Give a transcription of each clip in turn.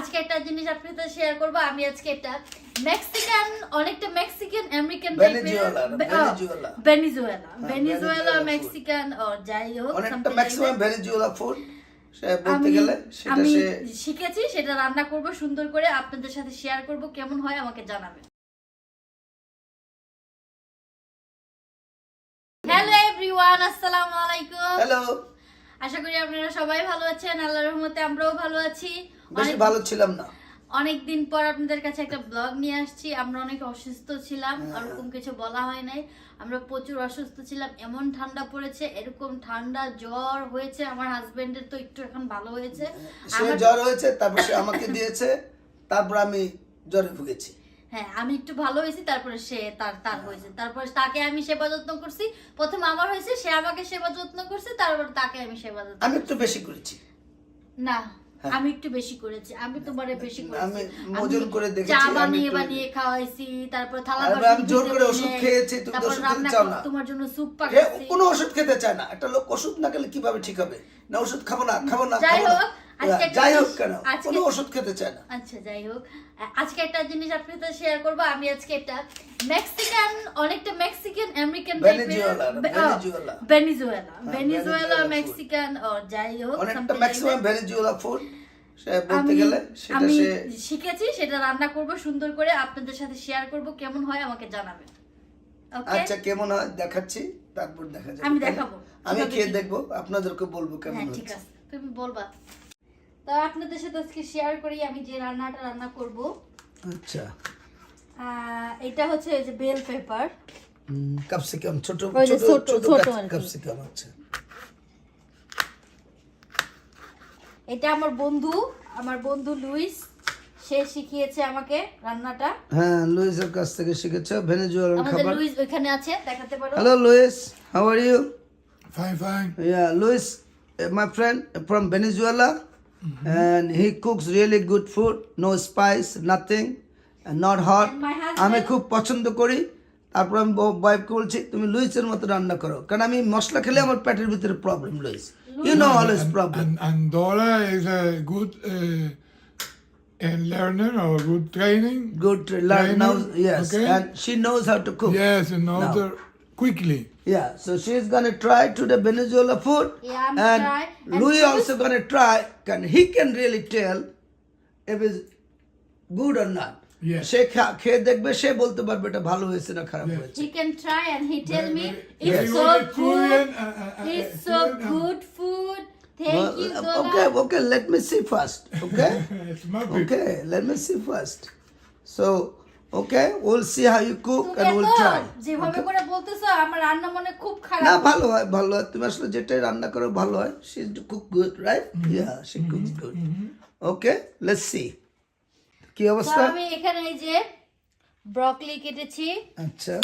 আজকে একটা জিনিস আপনার সাথে শেয়ার করব আমি আজকে একটা মেক্সিকান অনেকটা Mexican American Venezuela, Venezuela. Venezuela Mexican ও যাই হোক অনেকটা ম্যাক্সিমাম। ভেনেজুয়েলা ফুড আমি শিখেছি সেটা রান্না করব সুন্দর করে আপনাদের সাথে শেয়ার করব কেমন হয় আমাকে জানাবেন। হ্যালো এভরিওয়ান আসসালামু আলাইকুম। হ্যালো আশা করি আপনারা সবাই ভালো আছেন আল্লাহর রহমতে আমরাও ভালো আছি। বেশি ভালো ছিলাম না। অনেক দিন পর আপনাদের কাছে একটা ব্লগ নিয়ে আসছি। আমরা অনেক অসুস্থ ছিলাম হ্যাঁ। ওরকম কিছু বলা হয় নাই। আমরা প্রচুর অসুস্থ ছিলাম এমন ঠান্ডা পড়েছে এরকম ঠান্ডা জ্বর হয়েছে আমার হাজবেন্ডের তো একটু এখন ভালো হয়েছে। সে জ্বর হয়েছে তারপর সে আমাকে দিয়েছে তারপর আমি জ্বরে ভুগেছি। হ্যাঁ আমি একটু ভালো হয়েছি তারপরে সে তার তার হয়েছে। তারপরে তাকে আমি সেবা যত্ন করছি। প্রথম আমার হয়েছে সে আমাকে সেবা যত্ন করছে তারপর তাকে আমি সেবা যত্ন আমি একটু বেশি করেছি। না। হ্যাঁ। আমি একটু বেশি করেছি আমি তোমারে বেশি করেছি আমি মজুর করে দেখেছি, চা বানিয়ে বানিয়ে খাওয়াইছি তারপর থালা বাসন আমি জোর করে ওষুধ খেয়েছি, তুমি তো ওষুধ খেতে চাও না। তোমার জন্য স্যুপ পাকাইছি কোনো ওষুধ খেতে চায় না একটা লোক ওষুধ না খেলে কীভাবে ঠিক হবে না ওষুধ খাব না খাব না যাই। হোক, যাই হোক কেন? কোনো ওষুধ খেতে চায় না। আচ্ছা যাই হোক। আজকে একটা জিনিস আপনার সাথে শেয়ার করব। আমি আজকে একটা মেক্সিকান অনেকটা Mexican American Venezuela, Venezuela. Venezuela Venezuela Venezuela Mexican যাই হোক অনেকটা ম্যাক্সিমাম। ভেনেজুয়েলা ফুড বলতে আমি গেলে সেটা সে শিখেছি সেটা রান্না করব সুন্দর করে আপনাদের সাথে শেয়ার করব কেমন হয় আমাকে জানাবেন। আচ্ছা কেমন হয় দেখাচ্ছি তারপর দেখা যাবে আমি দেখাবো। আমি খেয়ে দেখব আপনাদেরকে বলব কেমন হ্যাঁ ঠিক আছে। তুমি বলবা। তা আপনাদের সাথে আজকে শেয়ার করি আমি যে রান্নাটা রান্না করব। আচ্ছা। আহ, এটা হচ্ছে এই যে বেল পেপার ক্যাপসিকাম ছোট ছোট ছোট-। ক্যাপসিকাম আছে এটা আমার বন্ধু আমার বন্ধু লুইস সে শিখিয়েছে আমাকে রান্নাটা। হ্যাঁ লুইসের কাছ থেকে শিখেছে ভেনেজুয়েলার খাবার। আমাদের লুইস ওইখানে আছে দেখাতে পারো। Hello Luis how are you fine. Yeah, Luis, uh, my friend from Venezuela, and he cooks really good food, no spice, nothing, and not hot. And my husband- আমি খুব পছন্দ করি তারপর আমি ওয়াইফকে বলছি তুমি লুইসের মতো রান্না করো কারণ আমি মশলা খেলে আমার পেটের ভিতরে problem Louis you know always problem And, and Dora is a good uh, uh, learner or good training. Good learn now Trainer, yes okay. And she knows how to cook Yes, in order quickly. Yeah, so she's gonna try to the Venezuela food, Yeah, I'm and try. And Louis Louis- also gonna try. Can he can really tell if it's good or not? Yes. সে খা- খেয়ে দেখবে সে বলতে পারবে এটা ভালো হয়েছে না খারাপ Yes. হয়েছে he can try and he tell me Very- it's very so good good Korean, uh, uh, uh, it's uh, so Korean, um, good food thank Well, you okay, Dola. okay, let me see first. Okay, It's my okay, let me see first. So, see how you cook তুমি and we'll তো try. যেভাবে করে বলতেছো আমার রান্না মনে খুব খারাপ। না ভালো হয় ভালো হয়। তুমি আসলে যেটাই রান্না করো ভালো হয়। She is cook good right yeah she cooks good okay let's see কি অবস্থা? আমি এখানে এই যে ব্রকলি কেটেছি। আচ্ছা।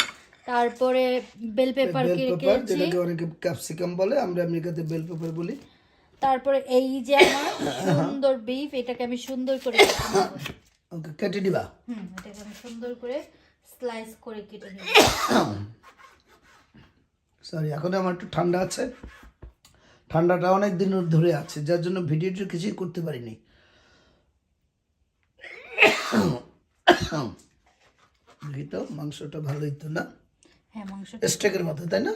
তারপরে বেল পেপার বেল পেপার কেটেছি। যেটাকে অনেকে ক্যাপসিকাম বলে আমরা আমেরিকাতে বেল পেপার বলি। তারপরে এই যে আমার সুন্দর বিফ এটাকে আমি সুন্দর করে। ওকে কেটে দিবা? হুম এটাকে আমি সুন্দর করে স্লাইস করে কেটে নেব। সরি এখন আমার একটু ঠান্ডা আছে। ঠান্ডাটা অনেক দিন ধরে আছে যার জন্য ভিডিওটি কিছুই করতে পারিনি। দেখি তো মাংসটা ভালোই তো না? হ্যাঁ মাংস স্টেকের মতো তাই না?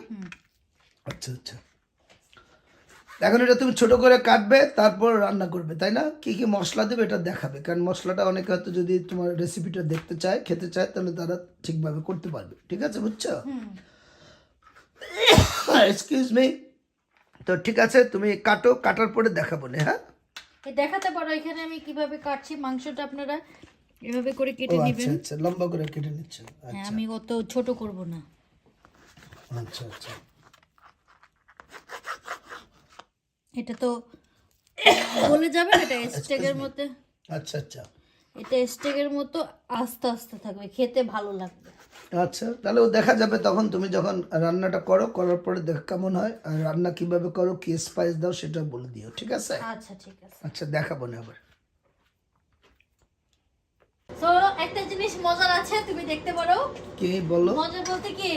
আচ্ছা আচ্ছা। এখন এটা তুমি ছোট করে কাটবে তারপর রান্না করবে তাই না? কি কি মশলা দেবে এটা দেখাবে কারণ মশলাটা অনেকে হয়তো যদি তোমার রেসিপিটা দেখতে চায় খেতে চায় তাহলে তারা ঠিকভাবে করতে পারবে ঠিক আছে বুঝছ? এক্সকিউজ মি তো ঠিক আছে তুমি কাটো কাটার পরে দেখাবো না হ্যাঁ? দেখাতে পারো এখানে আমি কীভাবে কাটছি মাংসটা আপনারা এভাবে করে কেটে আচ্ছা নেবেন। আচ্ছা আচ্ছা লম্বা করে কেটে নিচ্ছ হ্যাঁ আমি অত ছোট করব না। আচ্ছা আচ্ছা। এটা তো বলে যাবে এটা স্টেকের মতো আচ্ছা আচ্ছা। এটা স্টেকের মতো আস্তে আস্তে থাকবে খেতে ভালো লাগবে। আচ্ছা তাহলে ও দেখা যাবে তখন তুমি যখন রান্নাটা করো করার পরে দেখ কেমন হয় আর রান্না কীভাবে করো কি স্পাইস দাও সেটা বলে দিও ঠিক আছে? আচ্ছা ঠিক আছে। আচ্ছা দেখাবো না আবার। তো একটা জিনিস মজার আছে তুমি দেখতে পারো। কি বলো? মজা বলতে কি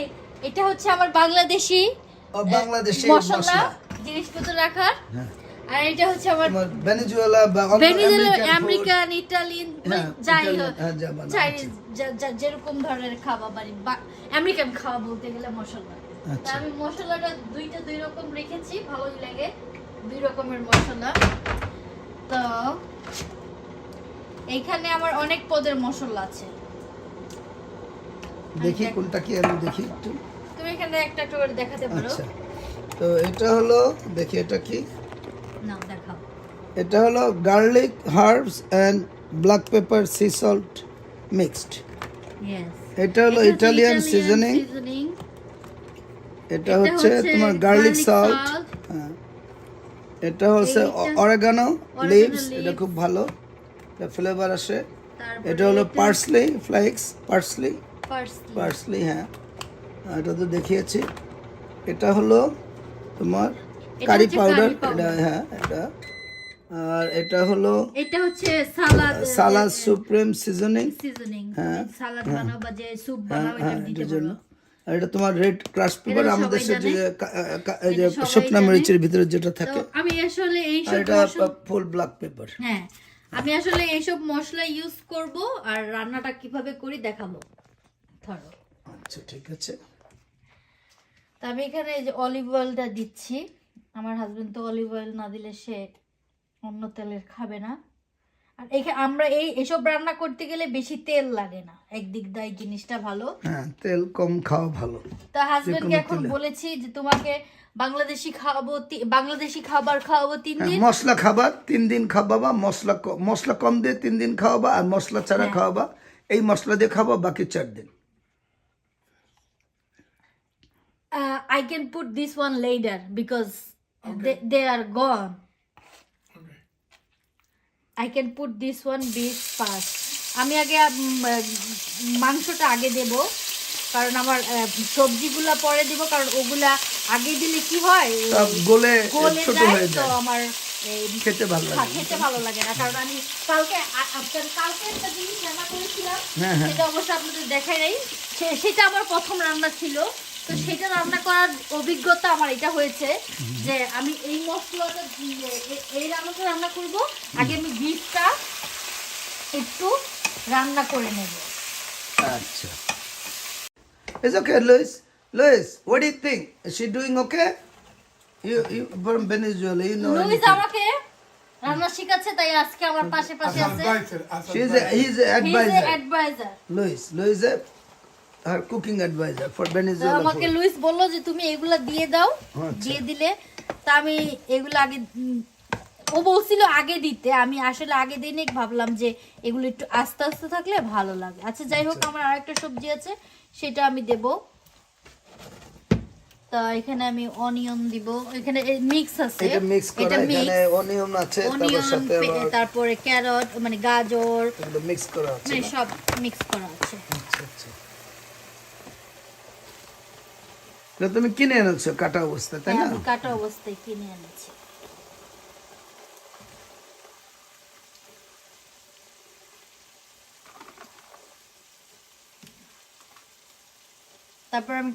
এটা হচ্ছে আমার বাংলাদেশি ও বাংলাদেশি মশলা। জিনিসপত্র রাখার। হ্যাঁ। আর এটা হচ্ছে আমার ভেনেজুয়েলা বা। আমেরিকান ইটালিয়ান হ্যাঁ, যাই হোক। হ্যাঁ, চাইনিজ যেরকম ধরনের খাবার মানে বা- আমেরিকান খাওয়া বলতে গেলে মশলা। আচ্ছা। আমি মশলাটা দুইটা দুই রকম রেখেছি ভালোই লাগে দুই রকমের মশলা। তো এইখানে আমার অনেক পদের মশলা আছে। দেখি কোনটা কি আমি দেখি একটু। তুমি এখানে একটা একটা করে দেখাতে পারো। আচ্ছা। তো এটা হলো দেখি এটা কি? এটা হলো garlic herbs and black pepper sea salt mixed এটা হলো ইটালিয়ান সিজনিং এটা হচ্ছে হচ্ছে তোমার গার্লিক সল্ট হ্যাঁ। এটা হচ্ছে অরেগানো লিভস এটা খুব ভালো। এটা ফ্লেভার আসে। এটা হলো পার্সলি ফ্লেক্স পার্সলি পার্সলি হ্যাঁ। এটা তো দেখিয়েছি। এটা হলো তোমার কারি পাউডার এটা হ্যাঁ এটা। আর এটা হলো এটা হচ্ছে salad salad supreme seasoning. Seasoning. হ্যাঁ, সালাদ বানাও বা যে স্যুপ হ্যাঁ বানাও এটা হ্যাঁ দিতে পারো। আর এটা তোমার রেড ক্রাশ পেপার আমাদের সাথে যে এই শুকনা মরিচের ভিতরে যেটা থাকে। আমি আসলে এই সব এটা ফুল ব্ল্যাক পেপার হ্যাঁ আমি আসলে এইসব মশলা ইউজ করব আর রান্নাটা কীভাবে করি দেখাবো। ধরো। আচ্ছা ঠিক আছে। তা আমি এখানে এই যে অলিভ অয়েলটা দিচ্ছি। আমার হাজবেন্ড তো অলিভ অয়েল না দিলে সে অন্য তেলের খাবে না। আর এখানে আমরা এই এসব রান্না করতে গেলে বেশি তেল লাগে না। একদিক দায় জিনিসটা ভালো। হ্যাঁ তেল কম খাওয়া ভালো। তা হাজবেন্ডকে এখন বলেছি যে তোমাকে বাংলাদেশি খাওয়াবো বাংলাদেশি খাবার খাওয়াবো তিন হ্যাঁ, দিন। মশলা খাবার তিন দিন খাওয়াবা মশলা মশলা কম দিয়ে তিন দিন খাওয়াবা আর মশলা ছাড়া হ্যাঁ। খাওয়াবা। এই মশলা দিয়ে খাওয়া বাকি চার দিন। I can put this one later because they are gone I can put this one beef first আমি আগে উম, আহ, মাংসটা আগে দেব। কারণ আমার সবজিগুলা পরে দেব কারণ ওগুলা আগে দিলে কি হয়? গলে গলে যায় হয়ে তো আমার খেতে ভালো লাগে। খেতে ভালো লাগে না। কারণ আমি কালকে আপনার কালকে একটা জিনিস রান্না করেছিলাম হ্যাঁ, হ্যাঁ। সেটা অবশ্য আপনাদের দেখাই নাই। সেটা আমার প্রথম রান্না ছিল। তো সেটা রান্না করার অভিজ্ঞতা আমার এটা হয়েছে যে আমি এই মশলাটা দিয়ে এই রান্নাটা রান্না করব। আগে আমি বিটটা একটু রান্না করে নেব। আচ্ছা। Is okay Luis Luis what do you thing she doing okay you you from Venezuela you know Luis আমাকে রান্না শিখাচ্ছে তাই আজকে আমার পাশে পাশে আছে। She is Luis Luis her cooking advisor for আমাকে লুইস বলল যে তুমি এগুলা দিয়ে দাও আচ্ছা। দিয়ে দিলে তা আমি এগুলো আগে ও বলছিল আগে দিতে। আমি আসলে আগে দিনে ভাবলাম যে এগুলো একটু আস্তে আস্তে থাকলে ভালো লাগে। আচ্ছা যাই হোক আমার আরেকটা সবজি আছে সেটা আমি দেব। তা এখানে আমি অনিয়ন দিব। এখানে মিক্স আছে। এটা মিক্স করা এখানে অনিয়ন আছে তারপর সাথে তারপরে ক্যারট মানে গাজর মিক্স করা আছে মানে সব মিক্স করা আছে। আচ্ছা আচ্ছা। এটা তুমি কিনে এনেছো কাটা অবস্থা তাই হ্যাঁ, না কাটা অবস্থায় কিনে এনেছি। তারপর আমি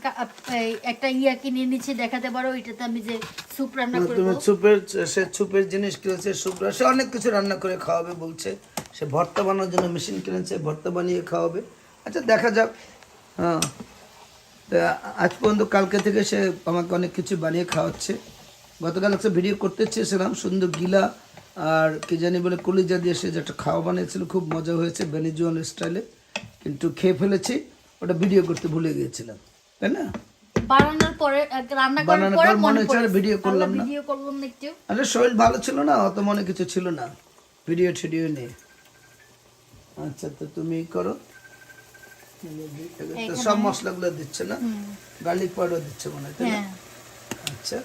একটা ইয়া কিনে নিচ্ছি দেখাতে পারো এটাতে আমি যে স্যুপ রান্না না, করব। তুমি সুপের সে সুপের জিনিস কিনেছে সুপ সে অনেক কিছু রান্না করে খাওয়াবে বলছে। সে ভর্তা বানানোর জন্য মেশিন কিনেছে ভর্তা বানিয়ে খাওয়াবে। আচ্ছা দেখা যাক। হ্যাঁ। আজ পর্যন্ত কালকে থেকে সে আমাকে অনেক কিছু বানিয়ে খাওয়াচ্ছে। গতকাল একটা ভিডিও করতে চেয়েছিলাম সুন্দর গিলা আর কি জানি বলে কলিজা দিয়ে সে যেটা খাওয়া বানিয়েছিল খুব মজা হয়েছে ভেনিজুয়ান স্টাইলে। কিন্তু খেয়ে ফেলেছি ওটা ভিডিও করতে ভুলে গিয়েছিলাম তাই না? বানানোর পরে রান্না করার বানানোর পরে পর মনে হচ্ছে ভিডিও করলাম না। ভিডিও করলাম না একটু। আরে শরীর ভালো ছিল না অত মনে কিছু ছিল না। ভিডিও টিডিও নেই। আচ্ছা তো তুমি করো। সব মশলাগুলো দিচ্ছে না? গার্লিক পাউডার দিচ্ছে মনে হয়? হ্যাঁ। আচ্ছা।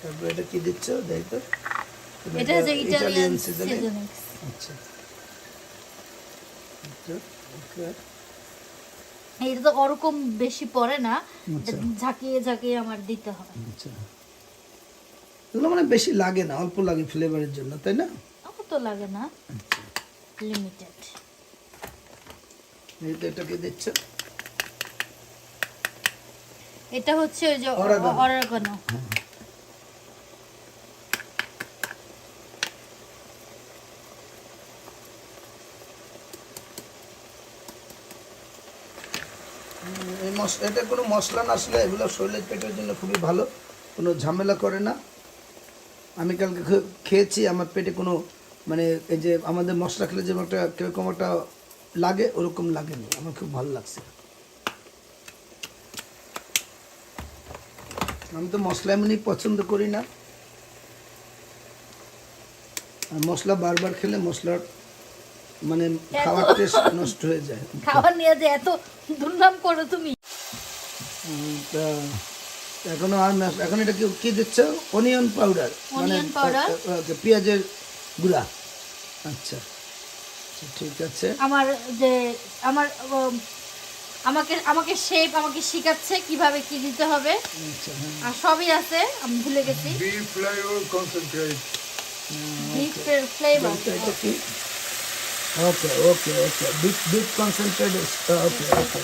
তারপরে এটা কি দিচ্ছ? দেখ তো। এটা যে ইটালিয়ান সিজনিং আচ্ছা। আচ্ছা, এটা তো ওরকম বেশি পড়ে না আচ্ছা। ঝাঁকিয়ে ঝাঁকিয়ে আমার দিতে হয়। আচ্ছা। এগুলো মানে বেশি লাগে না অল্প লাগে ফ্লেভারের জন্য তাই না? আমার তো লাগে না। লিমিটেড এটাকে দিচ্ছ এটা হচ্ছে ওই যে অরেগানো। এটা কোনো মশলা না আসলে এগুলো শরীরের পেটের জন্য খুবই ভালো কোনো ঝামেলা করে না। আমি কালকে খেয়েছি আমার পেটে কোনো মানে এই যে আমাদের মশলা খেলে যেমন একটা কীরকম একটা লাগে ওরকম লাগেনি। আমার খুব ভালো লাগছে। আমি তো মশলা এমনি পছন্দ করি না। আর মশলা বারবার খেলে মশলার মানে খাওয়ার টেস্ট নষ্ট হয়ে যায়। খাবার নিয়ে যে এত দুর্নাম করো তুমি। এখনও আর এখন এটা কি দিচ্ছ? Onion powder Onion powder? পেঁয়াজের গুঁড়া। আচ্ছা আচ্ছা, ঠিক আছে। আমার যে আমার আমাকে আমাকে শেপ আমাকে শেখাচ্ছে কীভাবে কি দিতে হবে। আচ্ছা হ্যাঁ। আর সবই আছে আমি ভুলে গেছি। Concentrate. ফ্লেভার এটা এটা কি okay okay okay big big concentrated okay okay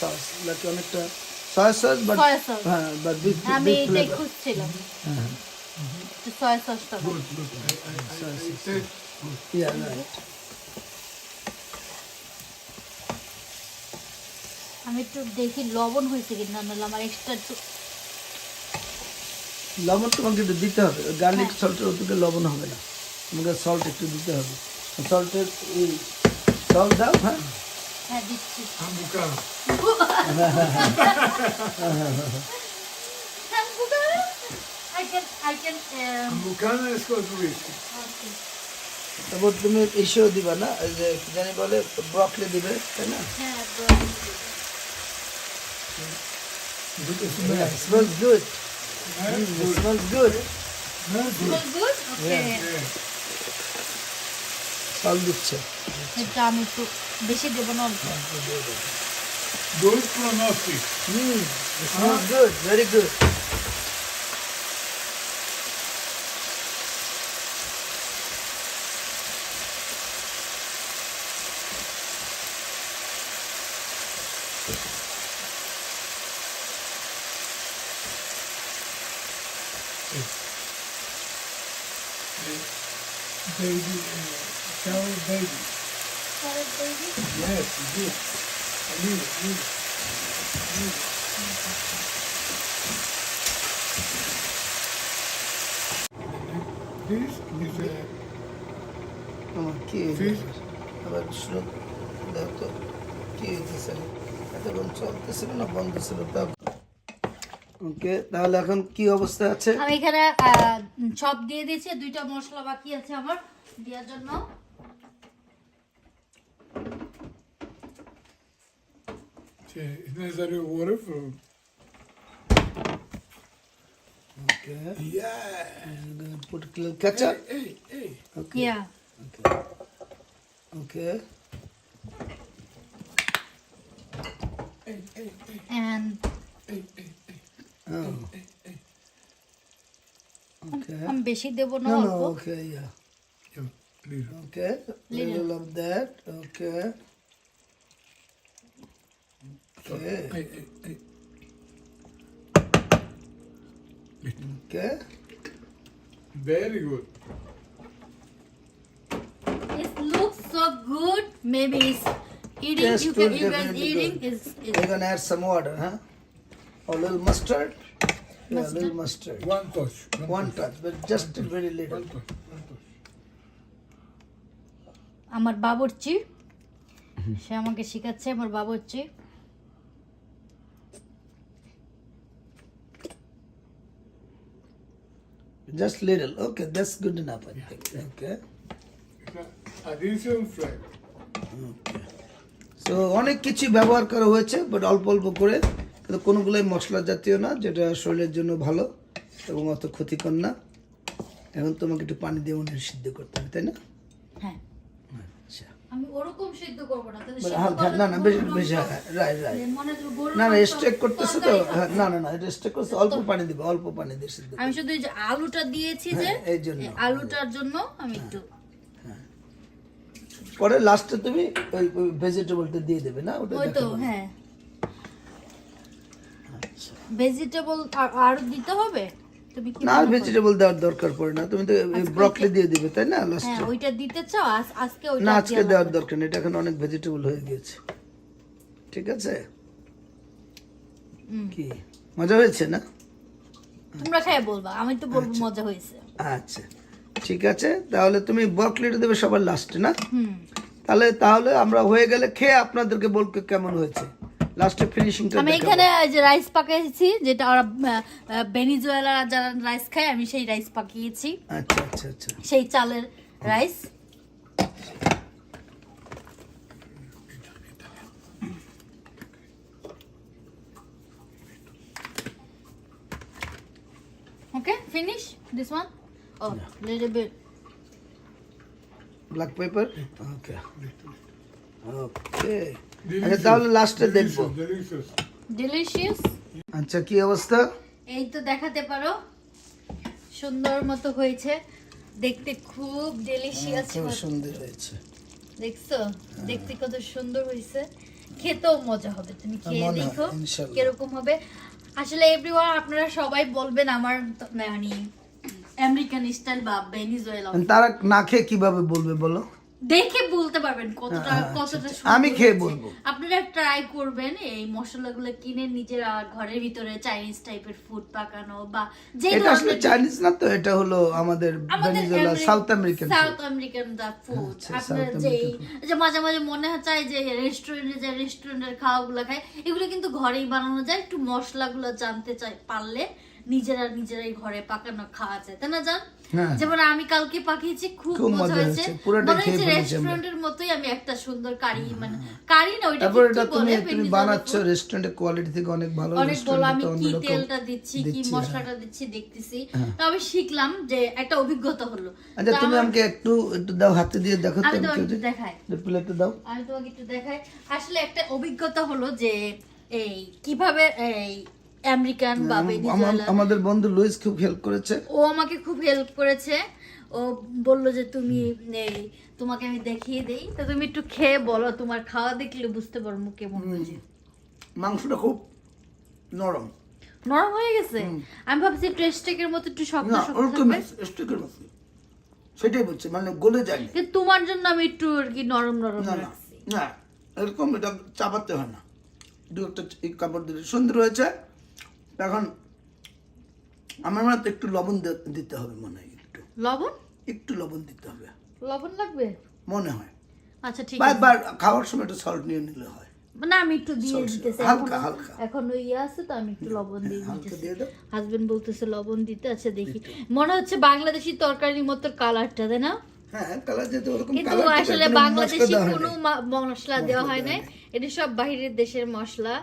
sauce like অনেকটা সয়া সস বাট হ্যাঁ বাট বিগ আমি এটাই খুঁজছিলাম। সয়া সসটা good. I, I, আমি একটু দেখি লবণ হয়েছে কিনা নাহলে আমার এক্সট্রা একটু লবণ তোমাকে একটু দিতে হবে। গার্লিক সল্টের ওদিকে লবণ হবে না। তোমাকে সল্ট একটু দিতে হবে। সল্টের এই সল্ট দাও হ্যাঁ? হ্যাঁ দিচ্ছি. I can I can um, Hamburger is with. okay. তারপর তুমি এসেও দিবা না এই যে কি জানি বলে ব্রকলি দিবে তাই না? হ্যাঁ Good as smells good Very good. Smells good Very good. Good okay Yeah. Salt দিচ্ছে। এটা আমি একটু বেশি দেবো না অল্প। Good prognosis. Hmm smells good very good Baby, uh, sour baby. Yes, good. I need it, need it. Need it. This is a আমার কি Fish? আবার শুরু দাও তো কি হইতেছে এতক্ষণ চলতেছিল না বন্ধ ছিল তা ওকে তাহলে এখন কি অবস্থা আছে আমি এখানে সব দিয়ে দিয়েছি দুইটা মশলা বাকি আছে আমার দেওয়ার জন্য necessary water for okay Yeah. I'm gonna put a little ketchup Hey, hey. hey. okay yeah okay Okay. Hey, hey, hey, and hey, hey, oh. okay আমি বেশি দেব না no no অল্প okay yeah Yeah, little. okay little of that okay okay Hey, hey, hey. okay Very good. It looks so good. Maybe it's eating. Taste you can will you guys definitely eating good. is is We're gonna add some water, huh? A little mustard. Yeah, a little mustard. One touch. One touch, but just a very little. One touch. One touch. আমার বাবুর্চি সে আমাকে শেখাচ্ছে আমার বাবুর্চি Just little. Okay, that's good enough, I think. Okay. Additional flavor. So অনেক কিছু ব্যবহার করা হয়েছে বাট অল্প অল্প করে কিন্তু কোনোগুলোই মশলা জাতীয় না যেটা শরীরের জন্য ভালো এবং অত ক্ষতিকর না। এখন তোমাকে একটু পানি দিয়ে মনে সিদ্ধ করতে হবে তাই না? হ্যাঁ। আচ্ছা। আমি ওরকম সিদ্ধ করব না তাহলে মানে করলে না না বেশি বেশি রাইট রাইট। মনে না না মাংস স্টেক করতেছে তো হ্যাঁ, না না না এটা স্টেক করছে অল্প পানি দিবে অল্প পানি দিয়ে সিদ্ধ আমি শুধু এই যে আলুটা দিয়েছি যে হ্যাঁ, এই জন্য। এই আলুটার জন্য আমি একটু পরে লাস্টে তুমি ওই ভেজিটেবলটা দিয়ে দেবে না? ওটা হ্যাঁ। ভেজিটেবল আরও দিতে হবে? তুমি কি না ভেজিটেবল দেওয়ার দরকার পড়ে না। তুমি তো ব্রকলি দিয়ে দিবে তাই না হ্যাঁ ওইটা দিতে চাও? আজকে ওইটা না আজকে দেওয়ার দরকার নেই এটা এখন অনেক ভেজিটেবল হয়ে গিয়েছে। ঠিক আছে? কি? মজা হয়েছে না? তোমরা খাই বলবা আমি তো বলব মজা হয়েছে। আচ্ছা ঠিক আছে তাহলে তুমি বকলিটা দেবে সবার লাস্টে না? হুম। তাহলে তাহলে আমরা হয়ে গেলে খেয়ে আপনাদেরকে বলব কেমন হয়েছে। লাস্টে ফিনিশিংটা আমি এখানে যে রাইস পাকিয়েছি যেটা ওরা বেনিজুয়েলা যারা রাইস খায় আমি সেই রাইস পাকিয়েছি। আচ্ছা আচ্ছা আচ্ছা। সেই চালের rice okay finish this one oh little bit black pepper okay okay আচ্ছা তাহলে লাস্টে দেখব. আচ্ছা কি অবস্থা? এই তো দেখাতে পারো। সুন্দর মতো হয়েছে। দেখতে খুব ডেলিশিয়াস খুব সুন্দর হয়েছে। দেখছ? দেখতে কত সুন্দর হয়েছে। খেতেও মজা হবে। তুমি খেয়ে দেখো কীরকম হবে। আসলে এভরিওয়ান আপনারা সবাই বলবেন আমার মানে আমেরিকান স্টাইল বা ভেনিজুয়েলা। তারা না খেয়ে কীভাবে বলবে বলো? দেখে বলতে পারবেন কতটা হ্যাঁ, আচ্ছা, কতটা। আমি খেয়ে বলব। আপনারা ট্রাই করবেন এই মশলাগুলো কিনে নিজের ঘরের ভিতরে চাইনিজ টাইপের ফুড পাকানো বা যে এটা আসলে চাইনিজ না তো এটা হলো আমাদের Venezuela South American South American the food আপনার যে যে মাঝে মাঝে মনে হয় চাই যে রেস্টুরেন্টে যে রেস্টুরেন্টের খাওয়াগুলো খায় এগুলো কিন্তু ঘরেই বানানো যায় একটু মশলাগুলো জানতে চাই পারলে নিজেরা নিজেরাই ঘরে পাকানো খাওয়া যায় তাই না জান হ্যাঁ। যেমন আমি কালকে পাকিয়েছি খুব মজা হয়েছে। মনে হচ্ছে রেস্টুরেন্টের মতোই আমি একটা সুন্দর কারি মানে কারি না ওইটা তারপর এটা তুমি তুমি বানাচ্ছ রেস্টুরেন্টের কোয়ালিটি থেকে অনেক ভালো অনেক বলো আমি কি তেলটা দিচ্ছি কি মশলাটা দিচ্ছি দেখতেছি। তো আমি শিখলাম যে একটা অভিজ্ঞতা হলো। আচ্ছা তুমি আমাকে একটু একটু দাও হাতে দিয়ে দেখো তো একটু দেখাই। প্লেটে দাও। আমি তোমাকে একটু দেখাই। আসলে একটা অভিজ্ঞতা হলো যে এই কীভাবে এই আমেরিকান বা আম- আমাদের বন্ধু লুইস খুব হেল্প করেছে। ও আমাকে খুব হেল্প করেছে। ও বলল যে তুমি এই তোমাকে আমি দেখিয়ে দেই। তো তুমি একটু খেয়ে বলো তোমার খাওয়া দেখলে বুঝতে পারো মুখ কেমন হয়েছে। মাংসটা খুব নরম। নরম হয়ে গেছে? আমি ভাবছি টেস্টেকের মতো একটু শক্ত শক্ত স্টিকের মতো। সেটাই বলছি মানে গলে যায়নি। কিন্তু তোমার জন্য আমি একটু আর কি নরম নরম না না এরকম এটা চাপাতে হয় না। দু একটা কাপড় দিলে সুন্দর হয়েছে। এখন আমার মনে একটু লবণ দিতে হবে মনে হয় একটু। লবণ? একটু লবণ দিতে হবে। লবণ লাগবে? মনে হয়। আচ্ছা ঠিক আছে। বার খাওয়ার সময় একটু সল্ট নিয়ে নিলে হয়। না আমি একটু দিয়ে দিতেছি। হালকা, হালকা। এখন ওই ইয়ে আছে তো আমি একটু লবণ দিয়ে দিতেছি। হাজবেন্ড বলতেছে লবণ দিতে। আচ্ছা দেখি। মনে হচ্ছে বাংলাদেশি তরকারির মতো কালারটা তাই না? হ্যাঁ কালার যেতে ওরকম কিন্তু আসলে কোনো বাংলাদেশি কোনো মশলা দেওয়া হয় এটা সব বাইরের দেশের মশলা।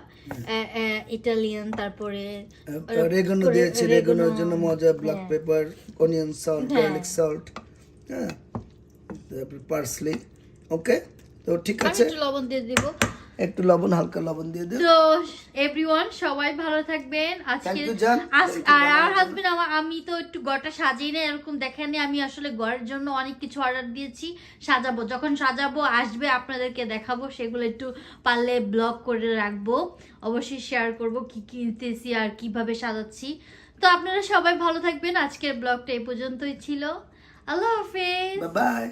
ইটালিয়ান তারপরে রেগুনো দিয়েছে রেগুনোর জন্য মজা black. Pepper onion salt. Garlic salt হ্যাঁ। তারপর পার্সলি ওকে তো ঠিক আছে? একটু লবণ দিয়ে দিব। একটু লবণ হালকা লবণ দিয়ে দিও। তো এভরিওয়ান সবাই ভালো থাকবেন। আজকে আর আর। হাজবেন্ড আমার আমি তো একটু ঘরটা সাজিয়ে না এরকম দেখেনি আমি আসলে ঘরের জন্য অনেক কিছু অর্ডার দিয়েছি সাজাবো। যখন সাজাবো আসবে আপনাদেরকে দেখাবো সেগুলো একটু পারলে ব্লগ করে রাখব। অবশ্যই শেয়ার করব কি কিনতেছি আর কীভাবে সাজাচ্ছি। তো আপনারা সবাই ভালো থাকবেন। আজকের ব্লগটা এই পর্যন্তই ছিল। আল্লাহ হাফেজ। বাই